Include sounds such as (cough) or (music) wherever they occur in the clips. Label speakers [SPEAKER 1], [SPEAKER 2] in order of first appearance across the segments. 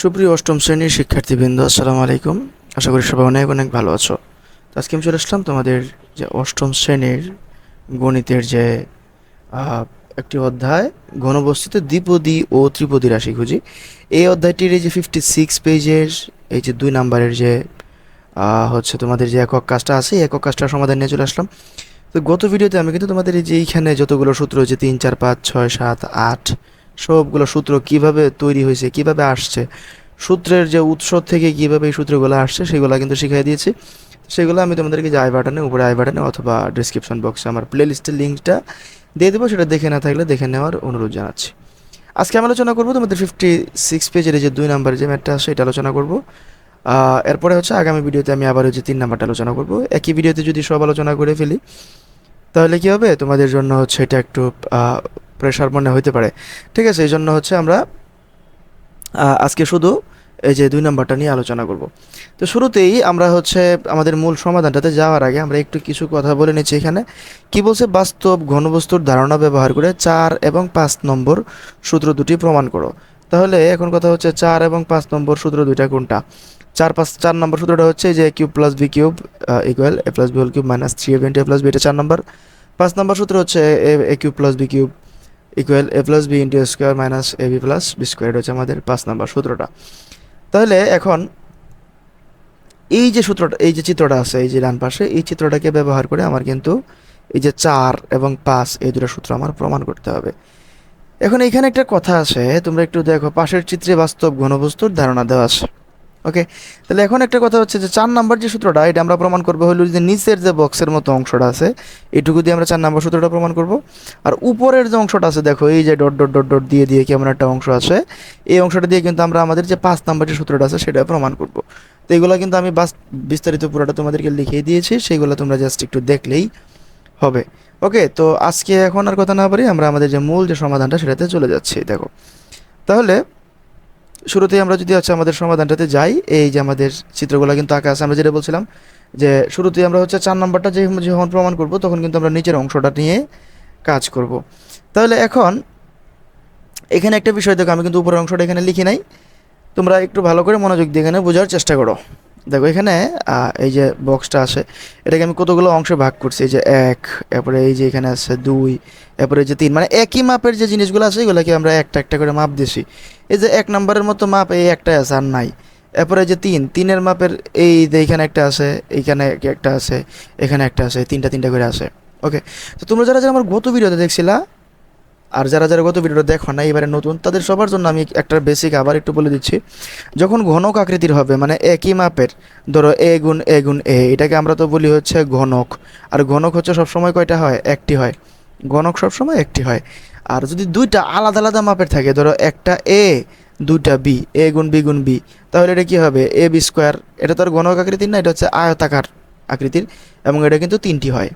[SPEAKER 1] সুপ্রিয় অষ্টম শ্রেণির শিক্ষার্থীবৃন্দ, আসসালামু আলাইকুম। আশা করি সবাই অনেক অনেক ভালো আছো। তো আজকে আমি চলে আসলাম তোমাদের যে অষ্টম শ্রেণির গণিতের যে একটি অধ্যায়, ঘনবস্তুতে দ্বিপদী ও ত্রিপদী রাশি খুঁজি। এই অধ্যায়টির এই যে ফিফটি সিক্স পেজের এই যে দুই নাম্বারের যে হচ্ছে তোমাদের যে একক কাজটা আছে, এই একক কাজটার সমাধান নিয়ে চলে আসলাম। তো গত ভিডিওতে আমি কিন্তু তোমাদের এই যে এইখানে যতগুলো সূত্র হয়েছে, তিন, চার, পাঁচ, ছয়, সাত, আট সবগুলো সূত্র কীভাবে তৈরি হয়েছে, কীভাবে আসছে, সূত্রের যে উৎস থেকে কীভাবে এই সূত্রগুলো আসছে, সেগুলো কিন্তু শিখিয়ে দিয়েছি। সেগুলো আমি তোমাদেরকে যে আই বাটনে, উপরে আই বাটনে অথবা ডিসক্রিপশন বক্সে আমার প্লে লিস্টের লিঙ্কটা দিয়ে দেবো, সেটা দেখে না থাকলে দেখে নেওয়ার অনুরোধ জানাচ্ছি। আজকে আমি আলোচনা করব তোমাদের ফিফটি সিক্স পেজের যে দুই নাম্বার যে ম্যাটটা আছে, এটা আলোচনা করব। এরপরে হচ্ছে আগামী ভিডিওতে আমি আবার ওই যে তিন নাম্বারটা আলোচনা করব। একই ভিডিওতে যদি সব আলোচনা করে ফেলি, তাহলে কি হবে? তোমাদের জন্য হচ্ছে এটা একটু প্রেশার মনে হইতে পারে। ঠিক আছে, এই জন্য হচ্ছে আমরা আজকে শুধু এই যে দুই নম্বরটা নিয়ে আলোচনা করব। তো শুরুতেই আমরা হচ্ছে আমাদের মূল সমাধানটাতে যাওয়ার আগে আমরা একটু কিছু কথা বলে নিচ্ছি এখানে। কি বলছে? বাস্তব ঘনবস্তুর ধারণা ব্যবহার করে চার এবং পাঁচ নম্বর সূত্র দুটি প্রমাণ করো। তাহলে এখন কথা হচ্ছে চার এবং পাঁচ নম্বর সূত্র দুইটা কোনটা? চার পাঁচ, চার নম্বর সূত্রটা হচ্ছে যে cube plus B cube equal A plus B whole cube minus three A A plus B এটা চার নম্বর। পাঁচ নম্বর সূত্র হচ্ছে A cube plus B cube equal A plus B into square minus A B plus B square হচ্ছে আমাদের পাঁচ number সূত্রটা। তাহলে এখন এই যে সূত্রটা, এই যে চিত্রটা আছে, এই যে ডান পাশে, এই চিত্রটাকে ব্যবহার করে আমার কিন্তু এই যে চার এবং পাঁচ এই দুটো সূত্র আমার প্রমাণ করতে হবে। এখন এখানে একটা কথা আছে, তোমরা একটু দেখো, পাশের চিত্রে বাস্তব ঘনবস্তুর ধারণা দেওয়া আছে। ওকে তাহলে এখন একটা কথা হচ্ছে যে চার নাম্বার যে সূত্রটা, এটা আমরা প্রমাণ করব হলো যে নিচের যে বক্সের মতো অংশটা আছে, এটুকু দিয়ে আমরা চার নাম্বার সূত্রটা প্রমাণ করব। আর উপরের যে অংশটা আছে, দেখো, এই যে ডট ডট ডট ডট দিয়ে দিয়ে কেমন একটা অংশ আছে, এই অংশটা দিয়ে কিন্তু আমরা আমাদের যে পাঁচ নাম্বার যে সূত্রটা আছে, সেটা প্রমাণ করব। তো এগুলো কিন্তু আমি বাস, বিস্তারিত পুরোটা তোমাদেরকে লিখিয়ে দিয়েছি সেইগুলো তোমরা জাস্ট একটু দেখলেই হবে। ওকে তো আজকে এখন আর কথা না পারি আমরা আমাদের যে মূল যে সমাধানটা, সেটাতে চলে যাচ্ছি, দেখো। তাহলে শুরুতেই আমরা যদি হচ্ছে আমাদের সমাধানটাতে যাই, এই যে আমাদের চিত্রগুলো কিন্তু আঁকা আছে, আমরা যেটা বলছিলাম যে শুরুতে আমরা হচ্ছে চার নাম্বারটা যে যখন প্রমাণ করব, তখন কিন্তু আমরা নিচের অংশটা নিয়ে কাজ করব। তাহলে এখন এখানে একটা বিষয় দেখো, আমি কিন্তু উপরের অংশটা এখানে লিখি নাই। তোমরা একটু ভালো করে মনোযোগ দিয়ে এখানে বোঝার চেষ্টা করো। দেখো, এখানে এই যে বক্সটা আছে, এটাকে আমি কতগুলো অংশে ভাগ করছি? এই যে এক, এরপরে এই যে এখানে আছে দুই, এরপরে যে তিন মানে একই মাপের যে জিনিসগুলো আছে, এগুলোকে আমরা একটা একটা করে মাপ দিছি। এই যে এক নম্বরের মতো মাপ এই একটাই আছে, আর নাই। এরপরে যে তিন, তিনের মাপের এই যে এইখানে একটা আছে এইখানে একটা আছে, এখানে একটা আছে তিনটা তিনটা করে আছে। ওকে, তো তোমরা যারা যারা আমার গত ভিডিওতে দেখছিলা আর যারা যারা গত ভিডিওটা দেখো না, এবারে নতুন, তাদের সবার জন্য আমি একটা বেসিক আবার একটু বলে দিচ্ছি। যখন ঘনক আকৃতির হবে মানে একই মাপের, ধরো এ গুণ এ গুণ এ এটাকে আমরা তো বলি হচ্ছে ঘনক। আর ঘনক হচ্ছে সবসময় কয়টা হয়? একটি হয়। ঘনক সবসময় একটি হয়। আর যদি দুইটা আলাদা আলাদা মাপের থাকে, ধরো একটা এ দুইটা বি এ গুণ বি গুণ বি তাহলে এটা কি হবে? এ বি স্কোয়ার এটা তো আর ঘনক আকৃতির না, এটা হচ্ছে আয়তাকার আকৃতির, এবং এটা কিন্তু তিনটি হয়।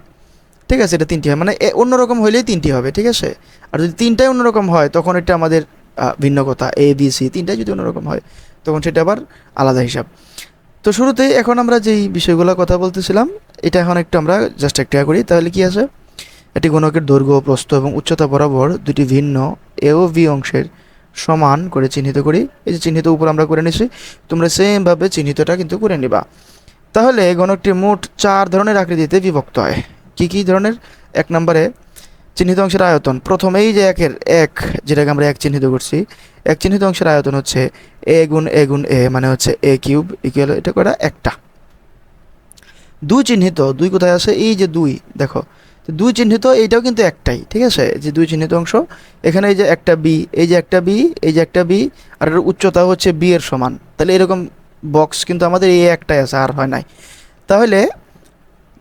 [SPEAKER 1] ঠিক আছে, এটা তিনটি হয়। মানে অন্যরকম হইলেই তিনটি হবে, ঠিক আছে? আর যদি তিনটাই অন্যরকম হয়, তখন এটা আমাদের ভিন্ন কথা এ বি সি তিনটাই যদি অন্যরকম হয়, তখন সেটা আবার আলাদা হিসাব। তো শুরুতেই এখন আমরা যেই বিষয়গুলো কথা বলতেছিলাম, এটা এখন একটু আমরা জাস্ট একটা করি। তাহলে কি আছে? এটি গণকের দৈর্ঘ্য, প্রস্থ এবং উচ্চতা বরাবর দুটি ভিন্ন এ ও বি অংশের সমান করে চিহ্নিত করি। এই যে চিহ্নিত উপর আমরা করে নিছি, তোমরা সেমভাবে চিহ্নিতটা কিন্তু করে নিবা। তাহলে গণকটি মোট চার ধরনের আকৃতিতে বিভক্ত হয়। কি কি ধরনের? এক নম্বরে চিহ্নিত অংশের আয়তন। প্রথমেই যে একের এক, যেটাকে আমরা এক চিহ্নিত করছি, এক চিহ্নিত অংশের আয়তন হচ্ছে এ গুণ এ গুণ এ মানে হচ্ছে এ কিউব ইকুয়াল এটা করা একটা। দুই চিহ্নিত, দুই কোথায় আছে এই যে দুই, দেখো। দুই চিহ্নিত, এইটাও কিন্তু একটাই, ঠিক আছে? যে দুই চিহ্নিত অংশ, এখানে এই যে একটা বি, এই যে একটা বি, এই যে একটা বি, আর এর উচ্চতা হচ্ছে বি এর সমান। তাহলে এরকম বক্স কিন্তু আমাদের এই একটাই আছে, আর হয় নাই। তাহলে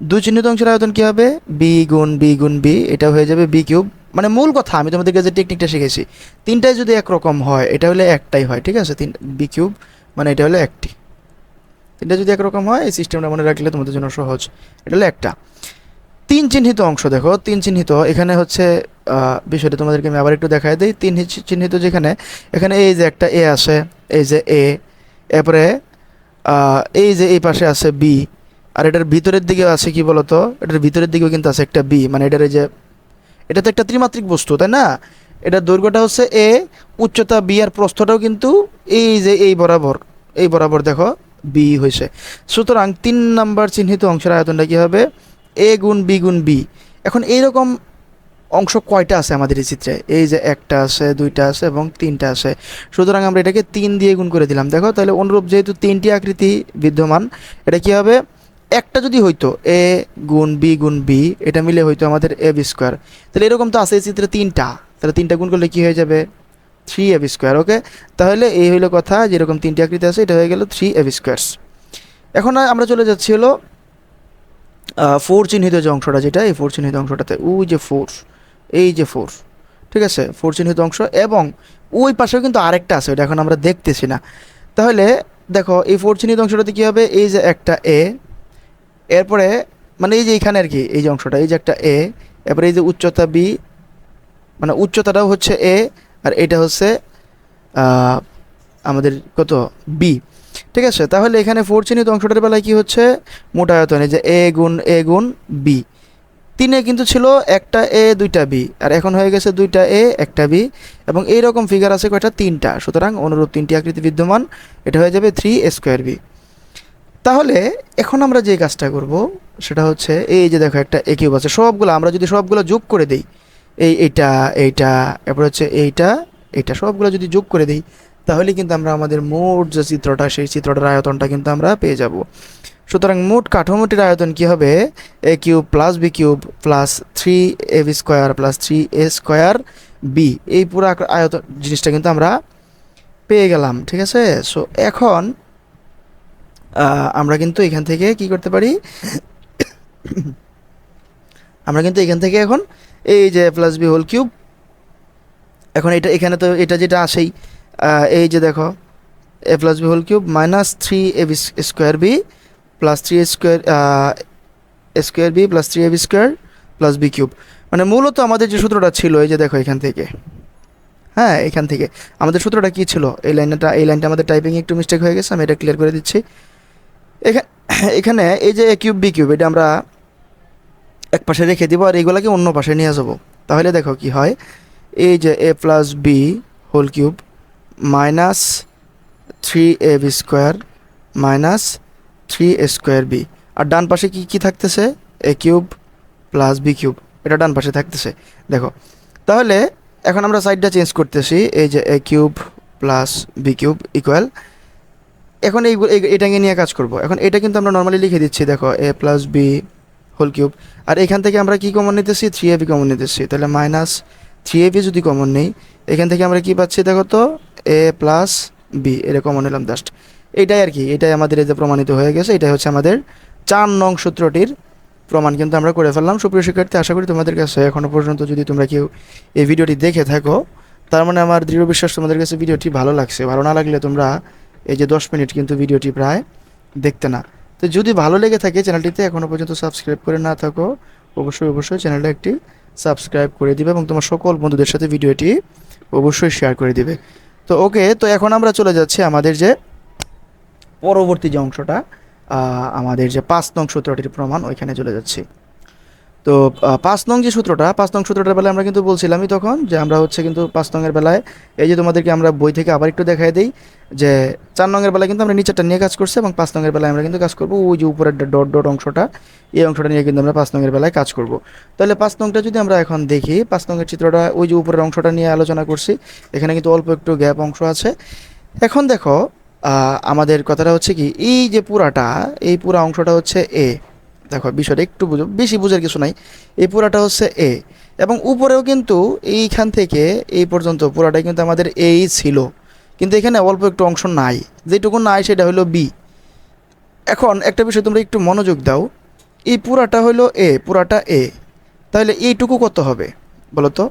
[SPEAKER 1] দুই চিহ্নিত অংশের আয়তন কী হবে? বি গুণ বি গুণ বি এটা হয়ে যাবে বি কিউব। মানে মূল কথা, আমি তোমাদেরকে যে টেকনিকটা শিখেছি, তিনটাই যদি একরকম হয়, এটা হলে একটাই হয়, ঠিক আছে? তিন বি কিউব মানে এটা হলো একটি। তিনটা যদি একরকম হয়, এই সিস্টেমটা মনে রাখলে তোমাদের জন্য সহজ। এটা হলো একটা। তিন চিহ্নিত অংশ, দেখো, তিন চিহ্নিত, এখানে হচ্ছে বিষয়টা তোমাদেরকে আমি আবার একটু দেখাই দিই। তিন চিহ্নিত যেখানে, এখানে এই যে একটা এ আছে, এই যে এ এরপরে এই যে এই পাশে আছে বি আর এটার ভিতরের দিকে আছে কি বলতো? এটার ভিতরের দিকেও কিন্তু আছে একটা বি মানে এটার যে এটা তো একটা ত্রিমাত্রিক বস্তু, তাই না? এটার দৈর্ঘ্যটা হচ্ছে এ উচ্চতা বি আর প্রস্থটাও কিন্তু এই যে এই বরাবর এই বরাবর দেখো বি হয়েছে। সুতরাং তিন নাম্বার চিহ্নিত অংশের আয়তনটা কী হবে? এ গুণ বি গুণ বি এখন এইরকম অংশ কয়টা আছে আমাদের এই চিত্রে? এই যে একটা আছে, দুইটা আছে এবং তিনটা আছে। সুতরাং আমরা এটাকে তিন দিয়ে গুণ করে দিলাম। দেখো, তাহলে অনুরূপ যেহেতু তিনটি আকৃতি বিদ্যমান, এটা কী হবে? একটা যদি হইতো এ গুণ বি গুণ বি এটা মিলে হইতো আমাদের এ বি স্কোয়ার তাহলে এরকম তো আছে এই চিত্রে তিনটা। তাহলে তিনটা গুণ করলে কী হয়ে যাবে? Three A B square okay তাহলে এই হইল কথা, যেরকম তিনটি আকৃতি আছে, এটা হয়ে গেল থ্রি এ বি স্কোয়ার্স এখন আমরা চলে যাচ্ছি হলো ফোর চিহ্নিত যে অংশটা যেটা, এই ফোর চিহ্নিত অংশটাতে, ওই যে ফোর এই যে ফোর ঠিক আছে? ফোর চিহ্নিত অংশ এবং ওই পাশেও কিন্তু আরেকটা আছে, ওটা এখন আমরা দেখতেছি না। তাহলে দেখো, এই ফোর চিহ্নিত অংশটাতে কী হবে? এই যে একটা এ এরপরে মানে এই যে এইখানে আর কি, এই যে অংশটা, এই যে একটা এ এরপরে এই যে উচ্চতা বি মানে উচ্চতাটাও হচ্ছে এ আর এটা হচ্ছে আমাদের কত? বি ঠিক আছে? তাহলে এখানে ফোর চিহ্নিত অংশটার বেলায় কি হচ্ছে? মোট আয়তন যে এ গুণ এ গুণ বি তিনে কিন্তু ছিল একটা এ দুইটা বি আর এখন হয়ে গেছে দুইটা এ একটা বি এবং এই রকম ফিগার আছে কয়টা? তিনটা। সুতরাং অনুরূপ তিনটি আকৃতি বিদ্যমান, এটা হয়ে যাবে থ্রি স্কোয়ার বি তাহলে এখন আমরা যে কাজটা করব, সেটা হচ্ছে এই যে দেখো একটা এ কিউব আছে। সবগুলো, আমরা যদি সবগুলো যোগ করে দিই, এই এইটা এইটা, এরপর হচ্ছে এইটা এইটা সবগুলো যদি যোগ করে দিই, তাহলে কিন্তু আমরা আমাদের মোট যে চিত্রটা, সেই চিত্রটার আয়তনটা কিন্তু আমরা পেয়ে যাব। সুতরাং মোট কাঠামোটির আয়তন কি হবে? A cube plus B cube plus three A B square plus three A square B এই পুরো আয়তন জিনিসটা কিন্তু আমরা পেয়ে গেলাম, ঠিক আছে? সো এখন আমরা কিন্তু এখান থেকে কি করতে পারি? (coughs) আমরা কিন্তু এখান থেকে এখন এই যে প্লাস বি হোল কিউব এখন এটা এখানে তো এটা যেটা আসেই এই যে দেখো A plus B whole cube minus three A B square B plus three square square B plus three A B square plus B cube মানে মূলত আমাদের যে সূত্রটা ছিল, এই যে দেখো এখান থেকে। হ্যাঁ এখান থেকে। আমাদের সূত্রটা কী ছিল? এই লাইনটা এই লাইনটা আমাদের টাইপিং একটু মিস্টেক হয়ে গেছে, আমি এটা ক্লিয়ার করে দিচ্ছি। (clears throat) এখানে এই যে এ কিউব বি কিউব এটা আমরা এক পাশে রেখে দিব আর এইগুলোকে অন্য পাশে নিয়ে যাব। তাহলে দেখো কি হয়। এই যে A plus B whole cube minus three A B square minus three A square B আর ডান পাশে কি কি থাকতেছে? A cube plus B cube এটা ডান পাশে থাকতেছে। দেখো, তাহলে এখন আমরা সাইডটা চেঞ্জ করতেছি। এই যে A cube plus B cube equal এখন এই এটাকে নিয়ে কাজ করব। এখন এটা কিন্তু আমরা নর্মালি লিখে দিচ্ছি, দেখো A plus B whole cube আর এখান থেকে আমরা কি কমন নিতেছি? থ্রি এ বি কমন নিতেছি। তাহলে মাইনাস থ্রি এ বি যদি কমন নেই, এখান থেকে আমরা কি পাচ্ছি দেখো তো? এ প্লাস বি এটা কমন নিলাম জাস্ট এইটাই আর কি, এটাই আমাদের যে প্রমাণিত হয়ে গেছে, এটাই হচ্ছে আমাদের চার নং সূত্রটির প্রমাণ কিন্তু আমরা করে ফেললাম। সুপ্রিয় শিক্ষার্থী, আশা করি তোমাদের কাছে এখনও পর্যন্ত যদি তোমরা কেউ এই ভিডিওটি দেখে থাকো, তার মানে আমার দৃঢ় বিশ্বাস তোমাদের কাছে ভিডিওটি ভালো লাগছে। ভালো না লাগলে তোমরা এই যে দশ মিনিট কিন্তু ভিডিওটি প্রায় দেখতে না। তো যদি ভালো লেগে থাকে চ্যানেলটিতে এখনও পর্যন্ত সাবস্ক্রাইব করে না থাকো, অবশ্যই অবশ্যই চ্যানেলটা একটি সাবস্ক্রাইব করে দিবে এবং তোমার সকল বন্ধুদের সাথে ভিডিওটি অবশ্যই শেয়ার করে দিবে। তো ওকে, তো এখন আমরা চলে যাচ্ছি আমাদের যে পরবর্তী যে অংশটা আমাদের যে পাঁচ নং সূত্রটির প্রমাণ, ওইখানে চলে যাচ্ছি। তো পাঁচ নং যে সূত্রটা, পাঁচ নং সূত্রটার বেলায় আমরা কিন্তু বলছিলামই তখন যে আমরা হচ্ছে কিন্তু পাঁচ নংয়ের বেলায় এই যে তোমাদেরকে আমরা বই থেকে আবার একটু দেখাই দিই, যে চার নংয়ের বেলায় কিন্তু আমরা নিচেরটা নিয়ে কাজ করছি এবং পাঁচ নংয়ের বেলায় আমরা কিন্তু কাজ করব। ওই যে উপরের ডট ডট অংশটা, এই অংশটা নিয়ে কিন্তু আমরা পাঁচ নংয়ের বেলায় কাজ করব। তাহলে পাঁচ নংটা যদি আমরা এখন দেখি, পাঁচ নংয়ের চিত্রটা, ওই যে উপরের অংশটা নিয়ে আলোচনা করছি, এখানে কিন্তু অল্প একটু গ্যাপ অংশ আছে। এখন দেখো আমাদের কথাটা হচ্ছে কি, এই যে পুরাটা, এই পুরা অংশটা হচ্ছে এ। দেখো, বিষয়টা একটু বুঝো, বেশি বোঝার কিছু নাই। এই পুরাটা হচ্ছে এ এবং উপরেও কিন্তু এইখান থেকে এই পর্যন্ত পুরাটাই কিন্তু আমাদের এই ছিল। কিন্তু এখানে অল্প একটু অংশ নাই। যেটুকু নাই সেটা হলো বি এখন একটা বিষয় তোমরা একটু মনোযোগ দাও। এই পুরাটা হলো এ পুরাটা এ তাহলে এইটুকু কত হবে? বলো তো।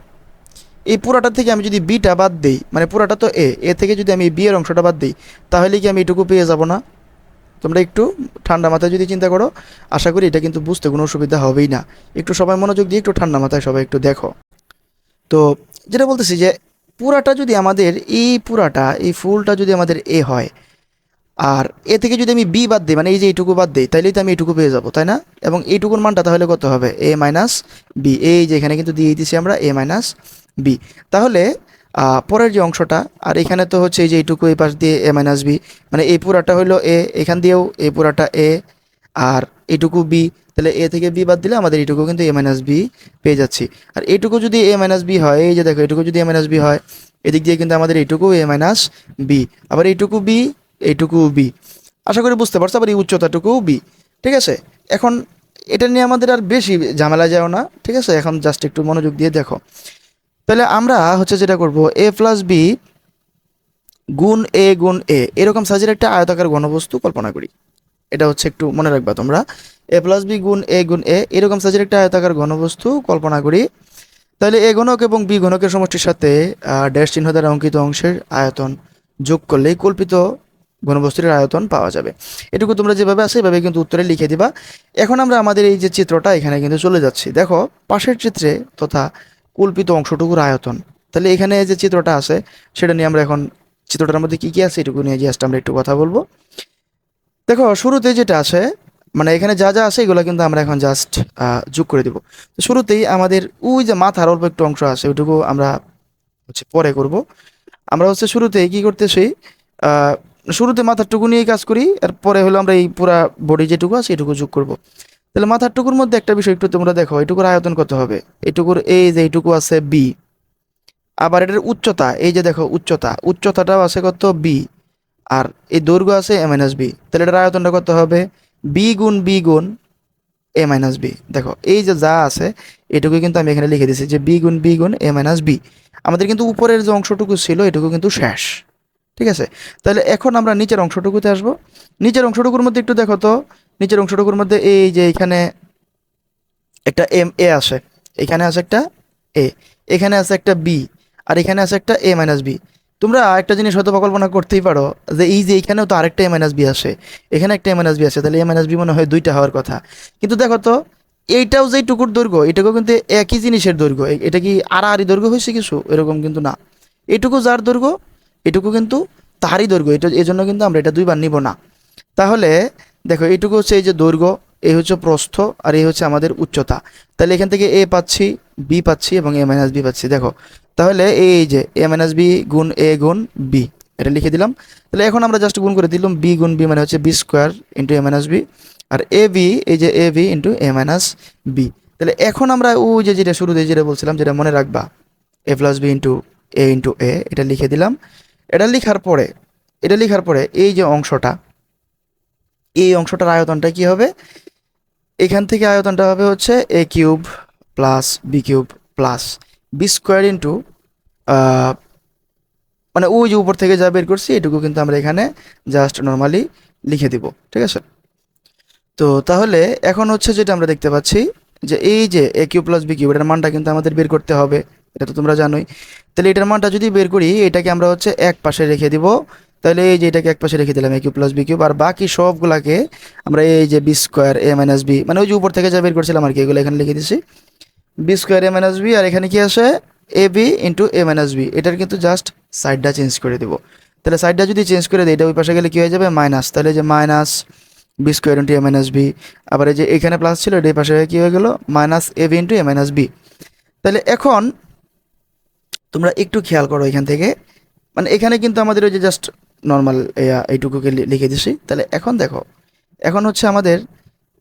[SPEAKER 1] এই পুরাটা থেকে আমি যদি বিটা বাদ দিই মানে পুরাটা তো এ এ থেকে যদি আমি বি এর অংশটা বাদ দিই, তাহলে কি আমি এটুকু পেয়ে যাব না? তোমরা একটু ঠান্ডা মাথায় যদি চিন্তা করো, আশা করি এটা কিন্তু বুঝতে কোনো অসুবিধা হবেই না। একটু সবাই মনোযোগ দিয়ে একটু ঠান্ডা মাথায় সবাই একটু দেখো। তো যেটা বলতেছি যে, পুরাটা যদি আমাদের এই পুরাটা, এই ফুলটা যদি আমাদের এ হয়, আর এ থেকে যদি আমি বি বাদ দিই মানে এই যে এইটুকু বাদ দিই তাহলেই তো আমি এইটুকু পেয়ে যাব, তাই না? এবং এইটুকুর মানটা তাহলে কত হবে? A minus B. এই যে এখানে কিন্তু দিয়ে দিচ্ছি আমরা এ মাইনাস বি। তাহলে পরের যে অংশটা, আর এখানে তো হচ্ছে এই যে এইটুকু এই পাশ দিয়ে এ মাইনাস বি মানে এই পুরাটা হলো এ, এখান দিয়েও এই পুরাটা এ, আর এইটুকু বি তাহলে এ থেকে বি বাদ দিলে আমাদের এইটুকু কিন্তু এ মাইনাস বি পেয়ে যাচ্ছি। আর এইটুকু যদি এ মাইনাস বি হয়, এই যে দেখো, এইটুকু যদি এ মাইনাস বি হয়, এদিক দিয়ে কিন্তু আমাদের এইটুকু এ মাইনাস বি আবার এইটুকু বি এইটুকু বি আশা করি বুঝতে পারছ, আবার এই উচ্চতাটুকু বি ঠিক আছে? এখন এটা নিয়ে আমাদের আর বেশি ঝামেলা যাও না, ঠিক আছে? এখন জাস্ট একটু মনোযোগ দিয়ে দেখো। তাহলে আমরা হচ্ছে যেটা করব এ প্লাস বি গুণ এ গুণ এ এরকম সাইজের একটা আয়তাকার ঘনবস্তু কল্পনা করি। এটা হচ্ছে একটু মনে রাখবা তোমরা। এ প্লাস বি গুণ এ গুণ এ এরকম সাইজের একটা আয়তাকার ঘনবস্তু কল্পনা করি। তাহলে এ ঘনক এবং বি ঘনকের সমষ্টির সাথে ড্যাশ চিহ্ন দ্বারা অঙ্কিত অংশের আয়তন যোগ করলেই কল্পিত ঘনবস্তুর আয়তন পাওয়া যাবে। এটুকু তোমরা যেভাবে আছে সেভাবে কিন্তু উত্তরে লিখে দিবা। এখন আমরা আমাদের এই যে চিত্রটা এখানে কিন্তু চলে যাচ্ছি। দেখো, পাশের চিত্রে তথা কল্পিত অংশটুকুর আয়তন। তাহলে এখানে যে চিত্রটা আছে, সেটা নিয়ে আমরা এখন চিত্রটার মধ্যে কী কী আছে, এটুকু নিয়ে জাস্ট আমরা একটু কথা বলব। দেখো, শুরুতে যেটা আছে মানে এখানে যা যা আছে, এগুলো কিন্তু আমরা এখন জাস্ট যোগ করে দিব। তো শুরুতেই আমাদের ওই যে মাথার অল্প একটু অংশ আছে, ওইটুকু আমরা হচ্ছে পরে করব। আমরা হচ্ছে শুরুতে কি করতেছি শুরুতে মাথারটুকু নিয়ে কাজ করি আর পরে হলো আমরা এই পুরা বডি যেটুকু আছে, এটুকু যোগ করব। তাহলে মাথার টুকুর মধ্যে একটা বিষয় একটু তোমরা দেখো, এটুকুর আয়তন কত হবে? এটুকুর এই যে এইটুকু আছে বি আবার এটার উচ্চতা, এই যে দেখো উচ্চতা, উচ্চতাটাও আছে কত? বি আর এই দৈর্ঘ্য আছে এ মাইনাস বি তাহলে এটার আয়তনটা কত হবে? বি গুণ বি গুণ এ মাইনাস বি দেখো, এই যে যা আছে, এটুকু কিন্তু আমি এখানে লিখে দিয়েছি যে বি গুণ বি গুণ এ মাইনাস বি আমাদের কিন্তু উপরের যে অংশটুকু ছিল, এটুকু কিন্তু শেষ। ঠিক আছে? তাহলে এখন আমরা নিচের অংশটুকুতে আসব। নিচের অংশটুকুর মধ্যে একটু দেখো তো নিচের অংশটুকুর মধ্যে এই যে এখানে একটা এম, এ আসে। এখানে আছে একটা এ, এখানে আছে একটা বি, আর এখানে আছে একটা এ মাইনাস বি। তোমরা একটা জিনিস হয়তো কল্পনা করতেই পারো যে এই যে এখানেও তো আরেকটা এ মাইনাস বি আসে। এখানে একটা এ মাইনাস বি আসে, তাহলে এ মাইনাস বি মনে হয় দুইটা হওয়ার কথা। কিন্তু দেখো তো, এইটাও যে টুকুর দৈর্ঘ্য, এটাকেও কিন্তু একই জিনিসের দৈর্ঘ্য। এটা কি আড়াআড়ি দৈর্ঘ্য হয়েছে কিছু? এরকম কিন্তু না। এটুকু যার দৈর্ঘ্য, এটুকু কিন্তু তারই দৈর্ঘ্য। এটা এই জন্য কিন্তু আমরা এটা দুইবার নিব না। তাহলে দেখো, এইটুকু হচ্ছে এই যে দৈর্ঘ্য, এই হচ্ছে প্রস্থ আর এই হচ্ছে আমাদের উচ্চতা। তাহলে এখান থেকে এ পাচ্ছি, বি পাচ্ছি এবং এ মাইনাস বি পাচ্ছি। দেখো, তাহলে এই যে এ মাইনাস বি গুণ এ গুণ বি, এটা লিখে দিলাম। তাহলে এখন আমরা জাস্ট গুণ করে দিলাম, বি গুণ বি মানে হচ্ছে B square into A minus B R A B, এই যে A B into A minus B তাহলে এখন আমরা ওই যে যেটা শুরুতে যেটা বলছিলাম, যেটা মনে রাখবা A plus B into A into A এটা লিখে দিলাম। এটা লিখার পরে, এটা লিখার পরে এই যে অংশটা এই অংশটার আয়তনটা কি হবে? এখান থেকে আয়তনটা হবে হচ্ছে A cube plus B cube plus B square into মানে ওই যে উপর থেকে যা বের করছি, এটুকু কিন্তু আমরা এখানে জাস্ট নর্মালি লিখে দিব, ঠিক আছে? তো তাহলে এখন হচ্ছে যেটা আমরা দেখতে পাচ্ছি, যে এই যে A cube plus B cube এটার মানটা কিন্তু আমাদের বের করতে হবে, এটা তো তোমরা জানোই। তাহলে এটার মানটা যদি বের করি, এটাকে আমরা হচ্ছে এক পাশে রেখে দিব তাহলে এই যে এটাকে এক পাশে রেখে দিলাম A cube plus B cube, আর বাকি সবগুলাকে আমরা এই যে B square A minus B মানে ওই যে উপর থেকে যা বের করছিলাম আর কি, এগুলো এখানে লিখে দিছি। B square A minus B আর এখানে কি আসে? A B into A minus B এটার কিন্তু জাস্ট সাইডটা চেঞ্জ করে দেবো। তাহলে সাইডটা যদি চেঞ্জ করে দিই, এটা ওই পাশে গেলে কি হয়ে যাবে? মাইনাস তাহলে যে minus B square into A minus B আবার এই যে এখানে প্লাস ছিল, এটা পাশে কি হয়ে গেলো? Minus A B into A minus B তাহলে এখন তোমরা একটু খেয়াল করো এখান থেকে। মানে এখানে কিন্তু আমাদের ওই যে জাস্ট নর্মাল এইটুকুকে লিখে দিছি। তাহলে এখন দেখো, এখন হচ্ছে আমাদের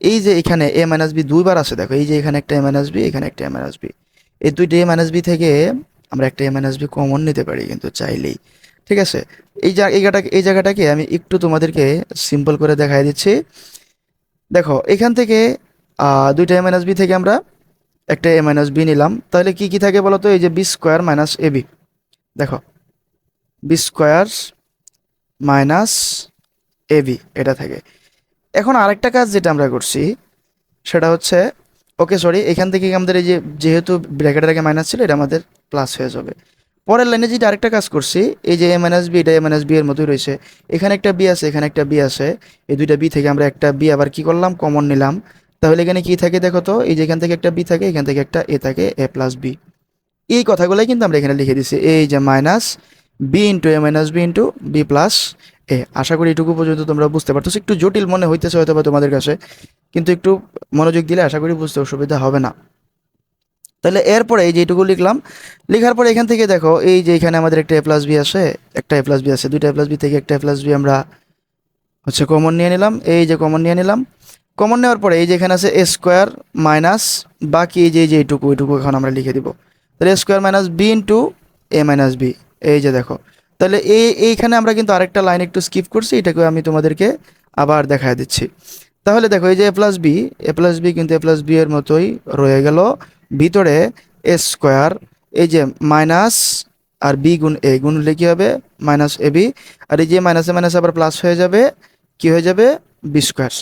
[SPEAKER 1] এই যে এখানে এ মাইনাস বি দুইবার আছে, দেখো, এই যে এখানে একটা এ মাইনাস বি এখানে একটা এ মাইনাস বি এই দুইটা এ মাইনাস বি থেকে আমরা একটা এ মাইনাস বি কমন নিতে পারি কিন্তু চাইলেই, ঠিক আছে? এই জা- এই জায়গাটাকে এই জায়গাটাকে আমি একটু তোমাদেরকে সিম্পল করে দেখাই দিচ্ছি। দেখো, এখান থেকে দুইটা এ মাইনাস বি থেকে আমরা একটা এ মাইনাস বি নিলাম। তাহলে কি কি থাকে বলো তো এই যে B square minus A B দেখো B square minus A B এটা থাকে। এখন আরেকটা কাজ যেটা আমরা করছি, সেটা হচ্ছে, ওকে সরি এখান থেকে আমাদের এই যে, যেহেতু ব্র্যাকেটের আগে মাইনাস ছিল, এটা আমাদের প্লাস হয়ে যাবে। পরের লাইনে যেটা আরেকটা কাজ করছি, এই যে এ মাইনাস বি, এটা এ মাইনাস বি এর মতোই রয়েছে। এখানে একটা বি আছে, এখানে একটা বি আছে। এই দুইটা বি থেকে আমরা একটা বি আবার কি করলাম? কমন নিলাম। তাহলে এখানে কি থাকে দেখো তো? এই যে এখান থেকে একটা বি থাকে, এখান থেকে একটা এ থাকে, এ প্লাস বি। এই কথাগুলোই কিন্তু আমরা এখানে লিখে দিচ্ছি এই যে minus B into A minus B into B plus A আশা করি এটুকু পর্যন্ত তোমরা বুঝতে পারতো একটু জটিল মনে হইতেছে হয়তো বা তোমাদের কাছে, কিন্তু একটু মনোযোগ দিলে আশা করি বুঝতে অসুবিধা হবে না। তাহলে এরপরে এই যে এইটুকু লিখলাম, লেখার পরে এখান থেকে দেখো, এই যে এখানে আমাদের একটা এ প্লাস বি আসে একটা এ প্লাস বি আছে, দুইটা এ প্লাস বি থেকে একটা এ প্লাস বি আমরা হচ্ছে কমন নিয়ে নিলাম। এই যে কমন নিয়ে নিলাম। কমন নেওয়ার পরে এই যে এখানে আছে এ স্কোয়ার মাইনাস বাকি এই যে এই যে এইটুকু এইটুকু এখন আমরা লিখে দিব। তাহলে A square minus B into A minus B এই যে দেখো। তাহলে এই, এইখানে আমরা কিন্তু আরেকটা লাইন একটু স্কিপ করছি এটাকে আমি তোমাদেরকে আবার দেখায় দিচ্ছি। তাহলে দেখো, এই যে A plus B A plus B কিন্তু এ প্লাস বি এর মতোই রয়ে গেল। ভিতরে এ স্কোয়ার এই যে মাইনাস আর বি গুণ এ গুণ হলে কী হবে? মাইনাস এ বি আর এই যে মাইনাসে মাইনাস আবার প্লাস হয়ে যাবে, কি হয়ে যাবে? বি স্কোয়ার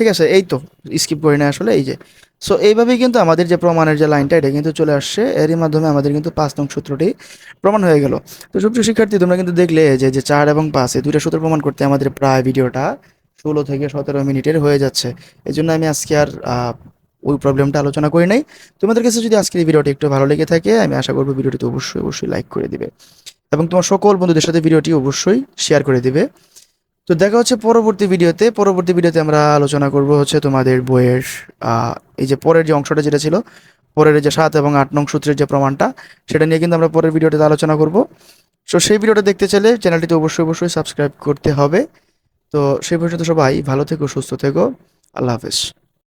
[SPEAKER 1] ঠিক আছে, এই তো স্কিপ করি না আসলে, এই যে। সো এইভাবেই কিন্তু আমাদের যে প্রমাণের যে লাইনটা, এটা কিন্তু চলে আসছে। এরই মাধ্যমে আমাদের কিন্তু পাঁচ নং সূত্রটি প্রমাণ হয়ে গেল। তো, সুপ্রিয় শিক্ষার্থী, তোমরা কিন্তু দেখলে যে যে চার এবং পাঁচ, এই দুইটা সূত্র প্রমাণ করতে আমাদের প্রায় ভিডিওটা ষোলো থেকে সতেরো মিনিটের হয়ে যাচ্ছে। এই জন্য আমি আজকে আর ওই প্রবলেমটা আলোচনা করি নাই। তোমাদের কাছে যদি আজকের এই ভিডিওটি একটু ভালো লেগে থাকে, আমি আশা করব ভিডিওটিতে অবশ্যই অবশ্যই লাইক করে দিবে। এবং তোমার সকল বন্ধুদের সাথে ভিডিওটি অবশ্যই শেয়ার করে দিবে। তো দেখা হচ্ছে পরবর্তী ভিডিওতে। পরবর্তী ভিডিওতে আমরা আলোচনা করব হচ্ছে তোমাদের বইয়ের এই যে পরের যে অংশটা যেটা ছিল, পরের যে সাত এবং আট নং সূত্রের যে প্রমাণটা, সেটা নিয়ে কিন্তু আমরা পরের ভিডিওটাতে আলোচনা করব। সো সেই ভিডিওটা দেখতে চাইলে চ্যানেলটিতে অবশ্যই অবশ্যই সাবস্ক্রাইব করতে হবে। তো সেই পর্যন্ত সবাই ভালো থেকো, সুস্থ থেকো। আল্লাহ হাফেজ।